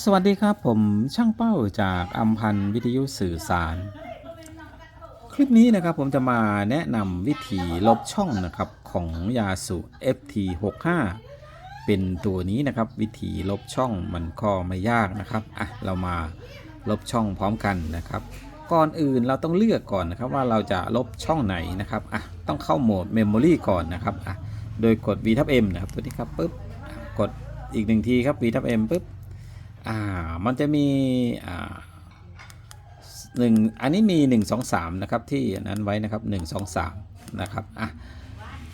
สวัสดีครับผมช่างเป้าจากอัมพันธ์วิทยุสื่อสาร คลิปนี้นะครับผมจะมาแนะนำวิธีลบช่องนะครับของยาสุ FT65 เป็นตัวนี้นะครับวิธีลบช่องมันก็ไม่ยากนะครับอะเรามาลบช่องพร้อมกันนะครับ ก่อนอื่นเราต้องเลือกก่อนนะครับว่าเราจะลบช่องไหนนะครับอะต้องเข้าโหมด Memory ก่อนนะครับอะโดยกด V ทับ M นะครับตัวนี้ครับปุ๊บกดอีกหนึ่งทีครับ V ทับ M ปุ๊บ อ่ามันจะมีอ่าหนึ่งอันนี้มี 1 2 3 นะครับ ที่นั้นไว้นะครับ 1 2 3 นะครับอะ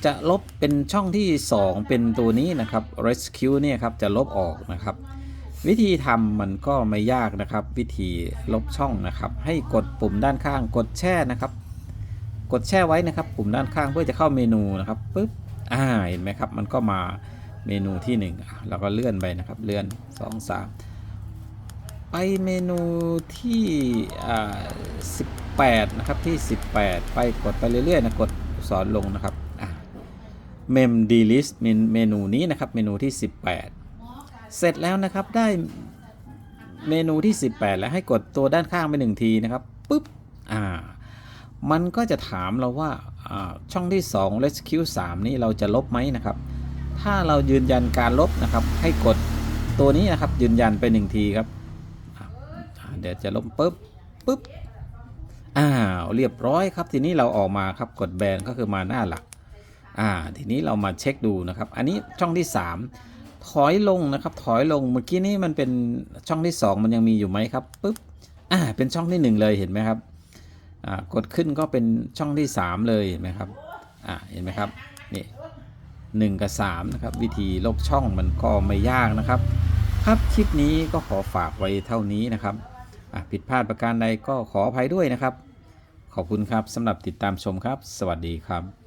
จะลบเป็นช่องที่ 2 เป็นตัวนี้นะครับ rescue เนี่ยครับจะลบออกนะครับ วิธีทำมันก็ไม่ยากนะครับ วิธีลบช่องนะครับ ให้กดปุ่มด้านข้างกดแช่นะครับ กดแช่ไว้นะครับ ปุ่มด้านข้างเพื่อจะเข้าเมนูนะครับปุ๊บอ่าเห็นไหมครับ มันก็มาเมนูที่1อะเราก็เลื่อนไปนะครับ เลื่อน 2 3 ไปเมนูที่อ่า18 นะครับที่ 18 ไปกดไปเรื่อยๆนะกดสอนลงนะครับอะ mem delist เมนเมนูนี้นะครับ เมนูที่ 18 เสร็จแล้วนะครับได้เมนูที่ 18 แล้วให้กดตัวด้านข้างไปหนึ่งทีนะครับปุ๊บอ่ามันก็จะถามเราว่าอ่าช่องที่ 2 rescue 3 นี้เราจะลบไหมนะครับ ถ้าเรายืนยันการลบนะครับ ให้กดตัวนี้นะครับยืนยันไปหนึ่งทีครับ เดี๋ยวจะลบปุ๊บปุ๊บอ้าวเรียบร้อยครับ ทีนี้เราออกมาครับกดแบนก็คือมาหน้าหลักอ่าทีนี้เรามาเช็คดูนะครับ อันนี้ช่องที่ 3 ถอยลงนะครับ ถอยลงเมื่อกี้นี้มันเป็นช่องที่ 2 มันยังมีอยู่ไหมครับปุ๊บอ่าเป็นช่องที่ 1 เลยเห็นไหมครับอ่ากดขึ้นก็เป็นช่องที่ 3 เลยเห็นไหมครับอ่าเห็นไหมครับนี่หนึ่งกับ3นะครับวิธีลบช่องมันก็ไม่ยากนะครับ ครับคลิปนี้ก็ขอฝากไว้เท่านี้นะครับ ผิดพลาดประการใดก็ขออภัยด้วยนะครับ ขอบคุณครับสำหรับติดตามชมครับ สวัสดีครับ